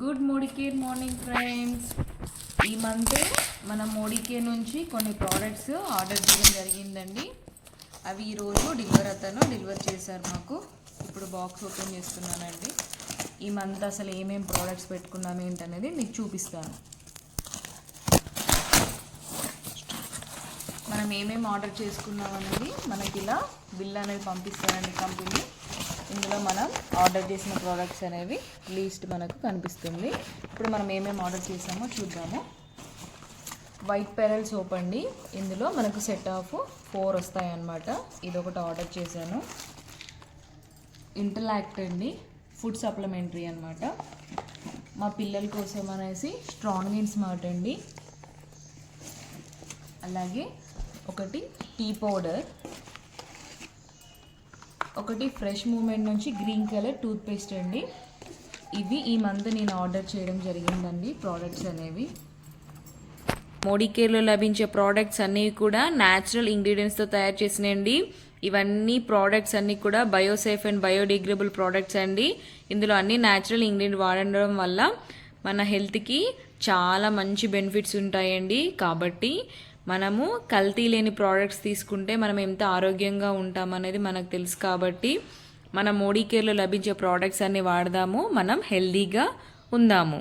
Good Modicare morning friends ఈ month మన మోడికే నుంచి కొన్ని ప్రోడక్ట్స్ ఆర్డర్ చేయడం జరిగిందండి. అవి ఈరోజు డెలివర్ అతను డెలివర్ చేశారు మాకు. ఇప్పుడు బాక్స్ ఓపెన్ చేస్తున్నానండి. ఈ మంత్ అసలు ఏమేమి ప్రోడక్ట్స్ పెట్టుకున్నాం ఏంటనేది మీకు చూపిస్తాను. మనం ఏమేమి ఆర్డర్ చేసుకున్నాం అనేది మనకి ఇలా బిల్ అనేది పంపిస్తారండి కంపెనీ ఇందులో మనం ఆర్డర్ చేసిన ప్రోడక్ట్స్ అనేవి లీస్ట్ మనకు కనిపిస్తుంది. ఇప్పుడు మనం ఏమేమి ఆర్డర్ చేసామో చూద్దాము. వైట్ పెరల్ సోప్ అండి. ఇందులో మనకు సెట్ ఆఫ్ ఫోర్ వస్తాయి అన్నమాట ఇది ఒకటి ఆర్డర్ చేశాను. ఇంటలాక్ట్ అండి. ఫుడ్ సప్లిమెంటరీ అనమాట మా పిల్లల కోసం అనేసి స్ట్రాంగ్ అండ్ స్మార్ట్ అండి. అలాగే ఒకటి టీ పౌడర్ ఒకటి ఫ్రెష్ మూమెంట్ నుంచి గ్రీన్ కలర్ టూత్పేస్ట్ అండి. ఇవి ఈ మంత్ నేను ఆర్డర్ చేయడం జరిగిందండి ప్రోడక్ట్స్ అనేవి. మోడీకేర్లో లభించే ప్రోడక్ట్స్ అన్నీ కూడా న్యాచురల్ ఇంగ్రీడియంట్స్తో తయారు చేసినండి ఇవన్నీ ప్రోడక్ట్స్ అన్నీ కూడా బయోసేఫ్ అండ్ బయోడిగ్రేబుల్ ప్రోడక్ట్స్ అండి. ఇందులో అన్ని న్యాచురల్ ఇంగ్రీడియంట్ వాడడం వల్ల మన హెల్త్కి చాలా మంచి బెనిఫిట్స్ ఉంటాయండి. కాబట్టి మనము కల్తీ లేని ప్రోడక్ట్స్ తీసుకుంటే మనం ఎంత ఆరోగ్యంగా ఉంటామనేది మనకు తెలుసు కాబట్టి మన మోడీ కేర్లో లభించే ప్రోడక్ట్స్ అన్ని వాడదాము మనం హెల్దీగా ఉందాము.